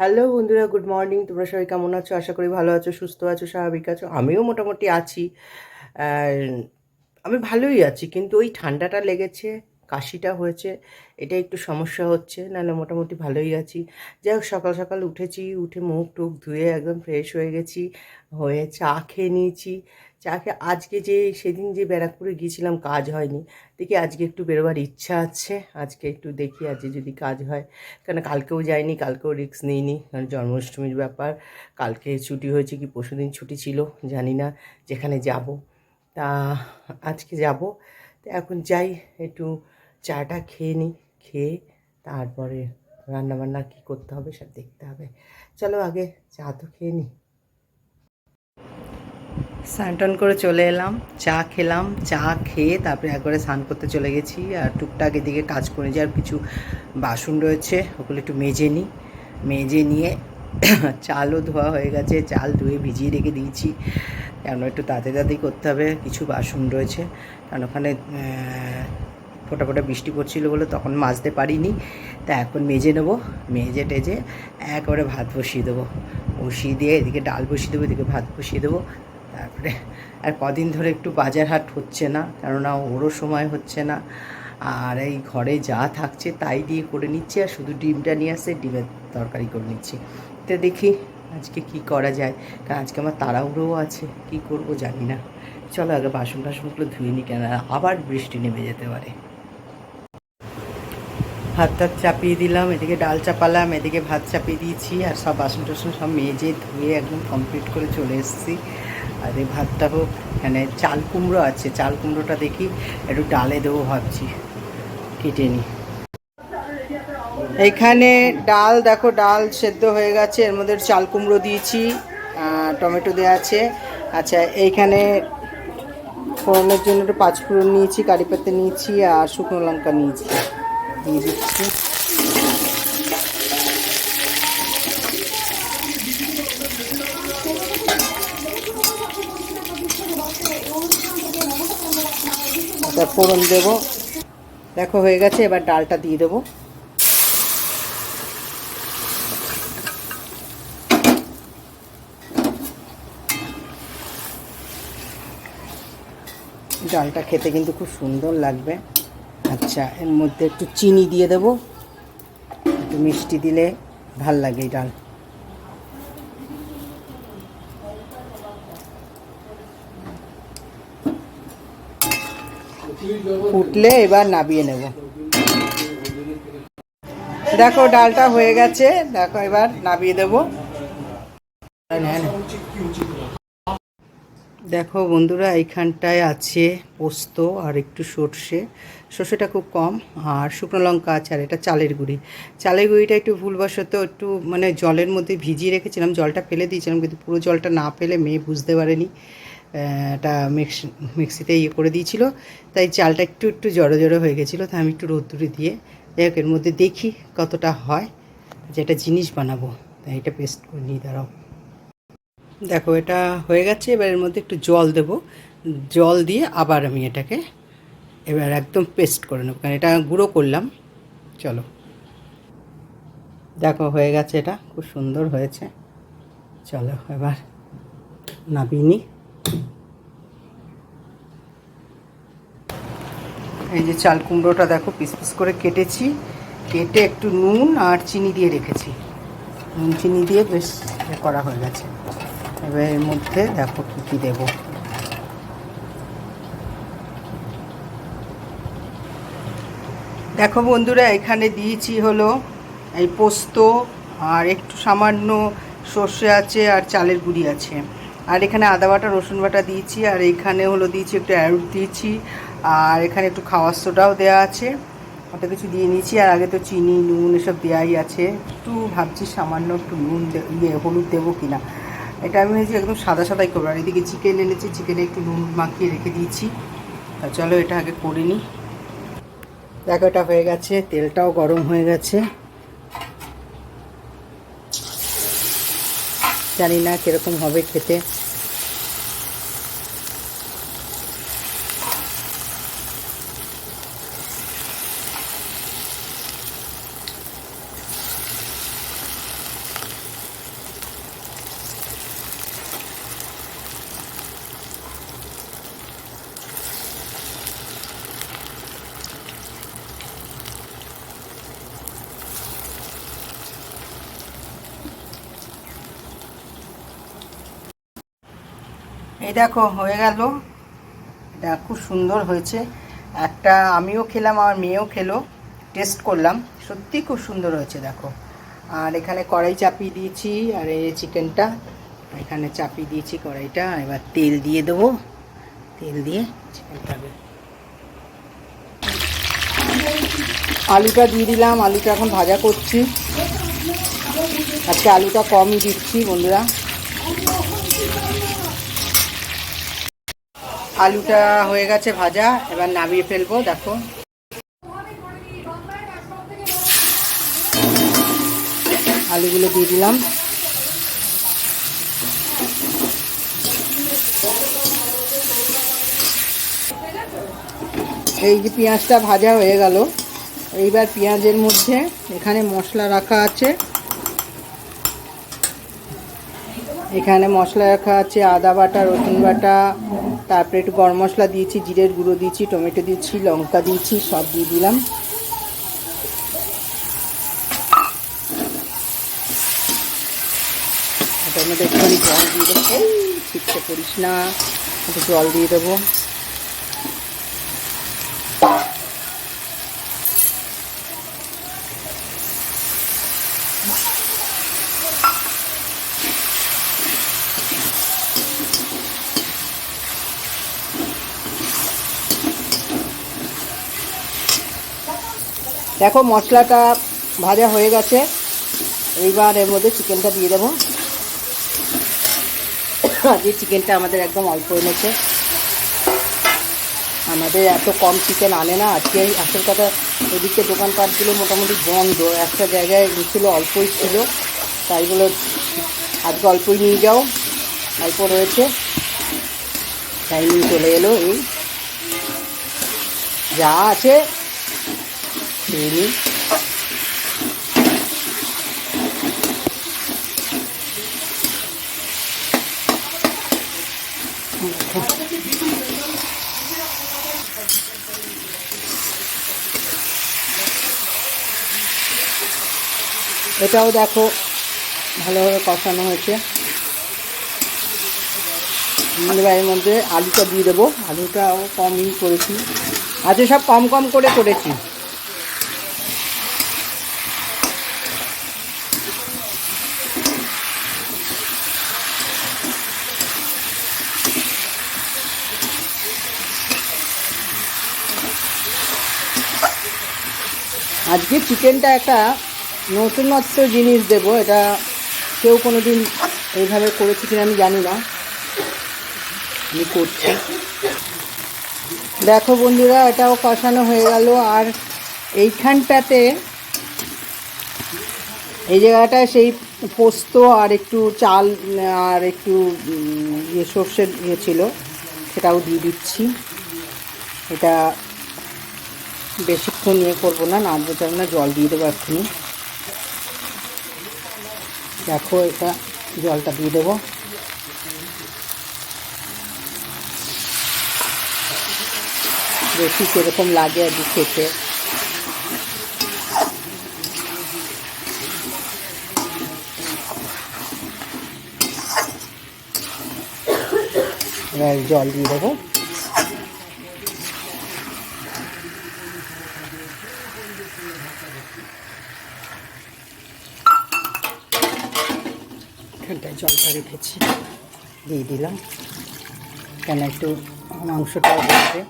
Hello বন্ধুরা, good morning. তোমরা সবাই কেমন আছো? আশা করি ভালো আছো, সুস্থ আছো, স্বাভাবিক আছো। আমিও মোটামুটি আছি। আমি ভালোই আছি, কিন্তু ওই ঠান্ডাটা লেগেছে, কাশিটা হয়েছে, এটা একটু সমস্যা হচ্ছে, নাহলে মোটামুটি ভালোই আছি। যাই হোক, সকাল সকাল উঠেছি, উঠে মুখ টুক ধুয়ে একদম ফ্রেশ হয়ে গেছি, হয়ে চা খেয়ে নিয়েছি খেয়ে আজকে যে, সেদিন যে ব্যারাকপুরে গিয়েছিলাম কাজ হয়নি। দেখি আজকে একটু বেরোবার ইচ্ছা আছে। আজকে একটু দেখি, আজকে যদি কাজ হয়। কেন কালকেও যাইনি, কালকেও রিস্ক নিইনি, কারণ জন্মাষ্টমীর ব্যাপার। কালকে ছুটি হয়েছে কি পরশুদিন ছুটি ছিল, জানি না যেখানে যাব। তা আজকে যাব। তো এখন যাই, একটু চাটা খেয়ে নিই, খেয়ে তারপরে রান্নাবান্না কী করতে হবে সব দেখতে হবে। চলো আগে চা তো খেয়ে নিই। স্নান করে চলে এলাম, চা খেলাম, চা খেয়ে তারপরে একবারে স্নান করতে চলে গেছি আর টুকটাক এদিকে কাজ করে যে আর কিছু বাসন রয়েছে, ওগুলো একটু মেজে নিই। মেজে নিয়ে চালও ধোয়া হয়ে গেছে, চাল ধুয়ে ভিজিয়ে রেখে দিয়েছি। কেন একটু তাড়াতাড়ি তাড়াতাড়ি করতে হবে, কিছু বাসন রয়েছে। কারণ ওখানে ফোটা ফোটা বৃষ্টি পড়ছিল বলে তখন মাজতে পারিনি। তা এখন মেজে নেব, মেজে টেজে একবারে ভাত বসিয়ে দেবো। বসিয়ে দিয়ে এদিকে ডাল বসিয়ে দেবো, এদিকে ভাত বসিয়ে দেবো। তারপরে আর কদিন ধরে একটু বাজার হাট হচ্ছে না, কেননা ওরও সময় হচ্ছে না। আর এই ঘরে যা থাকছে তাই দিয়ে করে নিচ্ছি, আর শুধু ডিমটা নিয়ে আসছে, ডিমের তরকারি করে নিচ্ছি। তো দেখি আজকে কি করা যায়, কারণ আজকে আমার তাড়াহুড়োও আছে, কি করব জানি না। চলো আগে বাসন টাসনগুলো ধুয়ে নিই কেন আবার বৃষ্টি নেমে যেতে পারে। ভাত টাত চাপিয়ে দিলাম, এদিকে ডাল চাপালাম, এদিকে ভাত চাপিয়ে দিয়েছি, আর সব বাসন টাসন সব মেজে ধুয়ে একদম কমপ্লিট করে চলে এসেছি। আর এই ভাতটা হোক এখানে চাল কুমড়ো আছে, চাল কুমড়োটা দেখি, একটু ডালে দেবো ভাবছি, কেটে নিই। এখানে ডাল দেখো, ডাল সেদ্ধ হয়ে গেছে, এর মধ্যে চাল কুমড়ো দিয়েছি টমেটো দেওয়া আছে। আচ্ছা এইখানে ফোড়নের জন্য একটু পাঁচফোড়ন নিয়েছি, কারি পাতা নিয়েছি, আর শুকনো লঙ্কা নিয়েছি, দিয়ে দিচ্ছি এটা ফোড়ন দেবো। দেখো, হয়ে গেছে, এবার ডালটা দিয়ে দেবো। ডালটা খেতে কিন্তু খুব সুন্দর লাগবে। আচ্ছা এর মধ্যে একটু চিনি দিয়ে দেবো। একটু মিষ্টি দিলে ভালো লাগে এই ডাল। ফুটলে এবার নাবিয়ে নেব। দেখো, ডালটা হয়ে গেছে। দেখো, এবার নাবিয়ে দেবো। দেখো বন্ধুরা, এইখানটায় আছে পোস্ত আর একটু সর্ষে। সর্ষেটা খুব কম আর শুকনো লঙ্কা আছে আর এটা চালের গুঁড়ি। চালের গুঁড়িটা একটু ভুলবশত একটু মানে জলের মধ্যে ভিজিয়ে রেখেছিলাম। জলটা ফেলে দিয়েছিলাম, কিন্তু পুরো জলটা না ফেলে মেয়ে বুঝতে পারেনি। এটা মিক্স মিক্সিতে ইয়ে করে দিয়েছিল। তাই চালটা একটু একটু জড়ো জড়ো হয়ে গেছিল। তাই আমি একটু রোদ্দুরে দিয়ে যাই হোক, এর মধ্যে দেখি কতটা হয়। যে যেটা জিনিস বানাবো। তাই এটা পেস্ট করে নিয়ে দাঁড়াও। দেখো, এটা হয়ে গেছে। এবার এর মধ্যে একটু জল দেব। জল দিয়ে আবার আমি এটাকে এবার একদম পেস্ট করে নেব। কারণ এটা গুঁড়ো করলাম। চলো। দেখো, হয়ে গেছে এটা। খুব সুন্দর হয়েছে। চলো, এবার নাবিয়ে নিই। এই যে চাল কুমড়োটা দেখো, পিস পিস করে কেটেছি। কেটে একটু নুন আর চিনি দিয়ে রেখেছি। নুন, চিনি দিয়ে বেশ করা হয়ে গেছে। এবার এর মধ্যে দেখো কী কী দেবো। দেখো বন্ধুরা, এখানে দিয়েছি হলো এই পোস্ত আর একটু সামান্য সর্ষে আছে আর চালের গুঁড়ি আছে। আর এখানে আদা বাটা, রসুন বাটা দিয়েছি, আর এখানে হলো দিয়েছি একটু অ্যারুট দিয়েছি, আর এখানে একটু খাওয়ার সোডাও দেওয়া আছে, অত কিছু দিয়ে নিয়েছি, আর আগে তো চিনি, নুন এসব দেওয়াই আছে, একটু ভাবছি সামান্য একটু নুন দে- ইয়ে হলুদ দেবো কিনা। এটা আমি ভেবেছি একদম সাদা সাদাই করব, আর এদিকে চিকেন এনেছি, চিকেনে একটু নুন মাখিয়ে রেখে দিয়েছি, তা চলো এটা আগে করে নিই। দেখো এটা হয়ে গেছে, তেলটাও গরম হয়ে গেছে। জানি না কীরকম হবে খেতে। এই দেখো, হয়ে গেল। এটা খুব সুন্দর হয়েছে। একটা আমিও খেলাম, আমার মেয়েও খেলো। টেস্ট করলাম। সত্যি খুব সুন্দর হয়েছে, দেখো। আর এখানে কড়াই চাপিয়ে দিয়েছি, আর এই চিকেনটা। এখানে চাপিয়ে দিয়েছি কড়াইটা এবার তেল দিয়ে দেবো। তেল দিয়ে চিকেনটা আলুটা দিয়ে দিলাম। আলুটা এখন ভাজা করছি। আজকে আলুটা কমই দিচ্ছি, বন্ধুরা। আলুটা হয়ে গেছে ভাজা, এবার নামিয়ে ফেলব, দেখো। আলুগুলো দিয়ে দিলাম। এই যে পেঁয়াজটা ভাজা হয়ে গেল, এইবার পেঁয়াজের মধ্যে এখানে মশলা রাখা আছে। এখানে মশলা রাখা আছে আদা বাটা, রসুন বাটা তারপরে একটু গরম মশলা দিয়েছি, জিরের গুঁড়ো দিয়েছি, টমেটো দিয়েছি, লঙ্কা দিয়েছি, সব দিয়ে দিলাম। টমেটো একটুখানি জল দিয়ে দেবো। ঠিকঠাক করিস না, একটু জল দিয়ে দেবো। দেখো, মশলাটা ভাজা হয়ে গেছে। এইবার এর মধ্যে চিকেনটা দিয়ে দেবো। আজকে চিকেনটা আমাদের একদম অল্প এনেছে। আমাদের এত কম চিকেন আনে না। আজকে আসল কথা, এদিকে দোকানপাটগুলো মোটামুটি বন্ধ। একটা জায়গায় ছিল, অল্পই ছিল। তাই বলে আজকে অল্পই নিয়ে যাও। অল্প রয়েছে। তাই নিয়ে চলে এলো। এই যা আছে নিই এটাও দেখো, ভালোভাবে কষানো হয়েছে। এর মধ্যে আলুটা দিয়ে দেবো। আলুটাও কমই করেছি। আজকে সব কম কম করে করেছি। আজকে চিকেনটা একটা নতুনত্ব জিনিস দেবো, এটা কেউ কোনো দিন এইভাবে করেছে কিনা আমি জানি না। আমি করছি। দেখো বন্ধুরা, এটাও কষানো হয়ে গেল, আর এইখানটাতে এই জায়গাটায় সেই পোস্ত আর একটু চাল, আর একটু ইয়ে সর্ষের ইয়ে ছিল, সেটাও দিয়ে দিচ্ছি। এটা বেশিক্ষণ ইয়ে করব না নাড়বো চাল না, জল দিয়ে দেবো এক্ষুনি। দেখো এটা জলটা দিয়ে দেবো। দেখি কীরকম লাগে আর কি খেতে। জল দিয়ে দেবো। জলটা রেখেছি দিয়ে দিলাম। কেন একটু মাংসটাও দেবে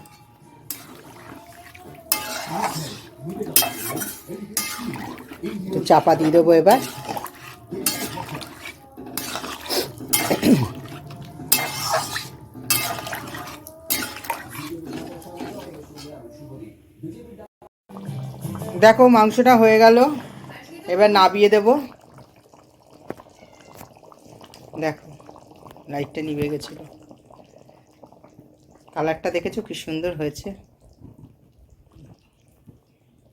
একটু চাপা দিয়ে দেবো এবার। দেখো, মাংসটা হয়ে গেল। এবার নাবিয়ে দেবো। দেখো লাইটটা নিভে গেছিল। কালারটা দেখেছ? কি সুন্দর হয়েছে।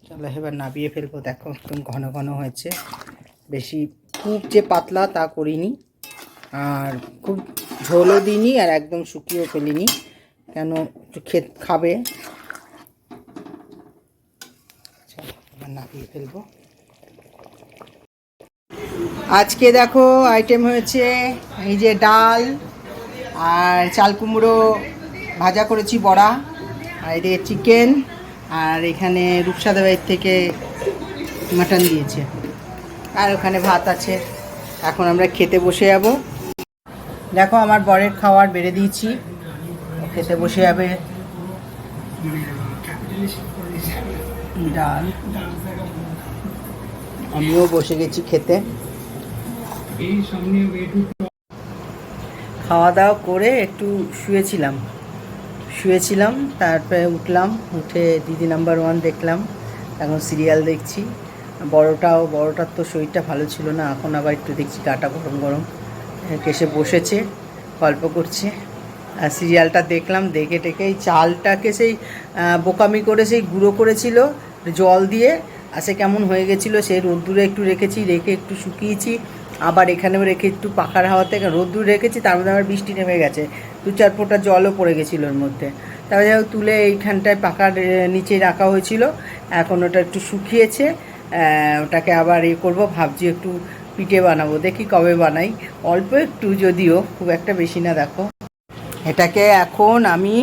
চলো এবার নাবিয়ে ফেলব। দেখো, একদম ঘন ঘন হয়েছে। বেশি খুব যে পাতলা তা করিনি। আর খুব ঝোলও দিইনি আর একদম শুকিয়েও ফেলিনি। কেন একটু খেত খাবে। চলো, এবার নাবিয়ে ফেলব। আজকে দেখো আইটেম হয়েছে, এই যে ডাল আর চাল কুমড়ো ভাজা করেছি বড়া, আর এদিকে চিকেন আর এখানে রূপসাদা বাড়ির থেকে মাটন দিয়েছে। আর ওখানে ভাত আছে। এখন আমরা খেতে বসে যাব। দেখো আমার বরের খাবার বেড়ে দিয়েছি। খেতে বসে যাবে। ডাল। আমিও বসে গেছি খেতে। খাওয়া দাওয়া করে একটু শুয়েছিলাম। শুয়েছিলাম, তারপরে উঠলাম, উঠে দিদি নাম্বার ওয়ান দেখলাম, এখন সিরিয়াল দেখছি। বড়টাও, বড়টার তো শরীরটা ভালো ছিল না, এখন আবার একটু দেখছি গাটা গরম গরম। কেসে বসেছে, গল্প করছে। আর সিরিয়ালটা দেখলাম, দেখে টেকে এই চালটাকে সেই বোকামি করে সেই গুঁড়ো করেছিল, জল দিয়ে। আর সে কেমন হয়ে গেছিল সেই রোদ্দুরে একটু রেখেছি, রেখে একটু শুকিয়েছি। আবার এখানেও রেখে একটু পাখার হাওয়াতে রোদ্দুর রেখেছি, তার মধ্যে আবার বৃষ্টি নেমে গেছে। দু চার ফোঁটা জলও পড়ে গেছিল ওর মধ্যে। তারপরে যাই তুলে এইখানটায় পাখার নিচে রাখা হয়েছিল। এখন ওটা একটু শুকিয়েছে ওটাকে আবার এ করব, ভাবছি একটু পিঠে বানাবো। দেখি কবে বানাই। অল্প একটু যদিও, খুব একটা বেশি না, দেখো। এটাকে এখন আমি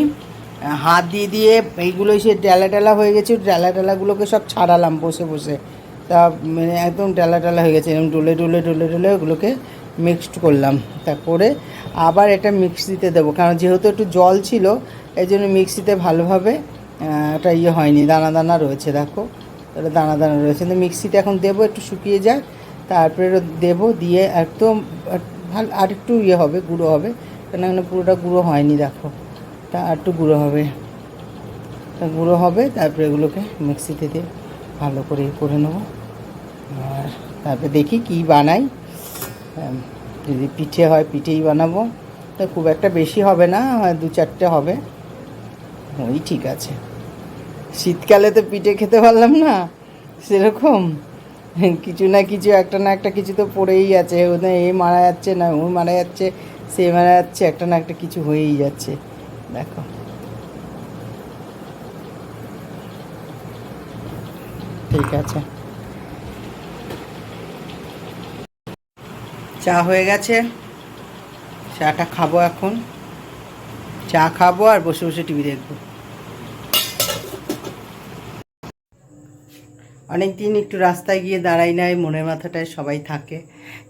হাত দিয়ে দিয়ে এইগুলো সে ডালা ডালা হয়ে গেছে ডালা ডালাগুলোকে সব ছাড়ালাম বসে বসে। তা মানে একদম ডালা ডালা হয়ে গেছে, এরকম ডলে ডলে ডলে ডলে ওগুলোকে মিক্সড করলাম। তারপরে আবার এটা মিক্সিতে দেবো, কারণ যেহেতু একটু জল ছিল, এই জন্য মিক্সিতে ভালোভাবে ওটা ইয়ে হয়নি, দানা দানা রয়েছে, দেখো। এটা দানা দানা রয়েছে, কিন্তু মিক্সিতে এখন দেবো, একটু শুকিয়ে যায় তারপরে দেবো, দিয়ে একদম ভালো, আর একটু ইয়ে হবে, গুঁড়ো হবে কেন পুরোটা গুঁড়ো হয়নি, দেখো। তা আর একটু গুঁড়ো হবে। তা গুঁড়ো হবে, তারপরে এগুলোকে মিক্সিতে দিয়ে ভালো করে করে নেব। আর তারপরে দেখি কি বানাই। যদি পিঠে হয় পিঠেই বানাবো। তা খুব একটা বেশি হবে না দু চারটে হবে। ওই ঠিক আছে। শীতকালে তো পিঠে খেতে পারলাম না, সেরকম। কিছু না কিছু, একটা না একটা কিছু তো পড়েই আছে এ মারা যাচ্ছে না, ও মারা যাচ্ছে, সে মারা যাচ্ছে, একটা না একটা কিছু হয়েই যাচ্ছে। দেখো। ঠিক আছে। চা হয়ে গেছে। চাটা খাব এখন। চা খাব আর বসে বসে টিভি দেখব। অনেক দিন একটু রাস্তায় গিয়ে দাঁড়াই নাই, মনের মাথাটায় সবাই থাকে।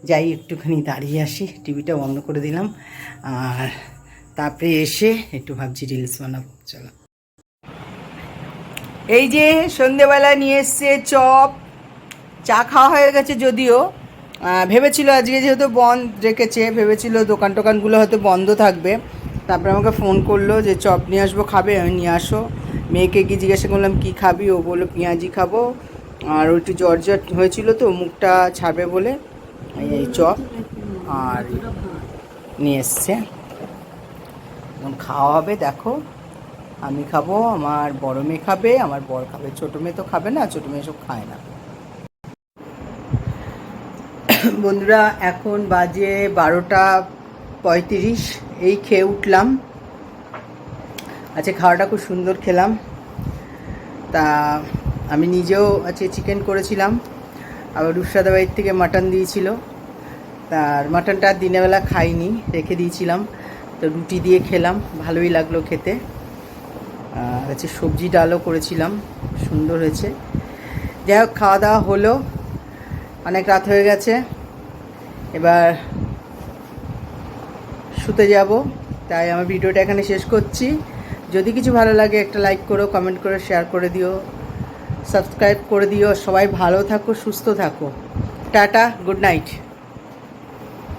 যাই একটুখানি দাঁড়িয়ে আসি, টিভিটা বন্ধ করে দিলাম। আর তারপরে এসে একটু ভাবছি রিলস বানাবো, চলো। এই যে সন্ধেবেলা নিয়ে এসছে চপ, চা খাওয়া হয়ে গেছে যদিও। ভেবেছিল আজকে যেহেতু বন্ধ রেখেছে, ভেবেছিল দোকান টোকানগুলো হয়তো বন্ধ থাকবে। তারপরে আমাকে ফোন করল যে, চপ নিয়ে আসব, খাবে? আমি, নিয়ে আসো। মেয়েকে গিয়ে জিজ্ঞাসা করলাম, কী খাবি? ও বলল, পেঁয়াজি খাব। আর ও একটু জ্বর জ্বর হয়েছিল তো, মুখটা ছাড়বে বলে এই চপ আর নিয়ে এসছে। এখন খাওয়া হবে, দেখো। আমি খাব, আমার বড় মেয়ে খাবে, আমার বর খাবে, ছোটো মেয়ে তো খাবে না, ছোটো মেয়ে সব খায় না। বন্ধুরা, এখন বাজে বারোটা পঁয়ত্রিশ। এই খেয়ে উঠলাম। আচ্ছা খাওয়াটা খুব সুন্দর খেলাম। তা আমি নিজেও আছে চিকেন করেছিলাম। আবার রূপসাদা বাড়ির থেকে মাটন দিয়েছিল। তার মাটনটা আর দিনেরবেলা খাইনি, রেখে দিয়েছিলাম। তো রুটি দিয়ে খেলাম, ভালোই লাগল খেতে। আর হচ্ছে সবজি ডালও করেছিলাম, সুন্দর হয়েছে। যাই হোক, খাওয়া দাওয়া হলো। অনেক রাত হয়ে গেছে। এবার শুতে যাব, তাই আমার ভিডিওটা এখানে শেষ করছি। যদি কিছু ভালো লাগে, একটা লাইক করো কমেন্ট করে শেয়ার করে দিও সাবস্ক্রাইব করে দিও। সবাই ভালো থাকো, সুস্থ থাকো। Tata good night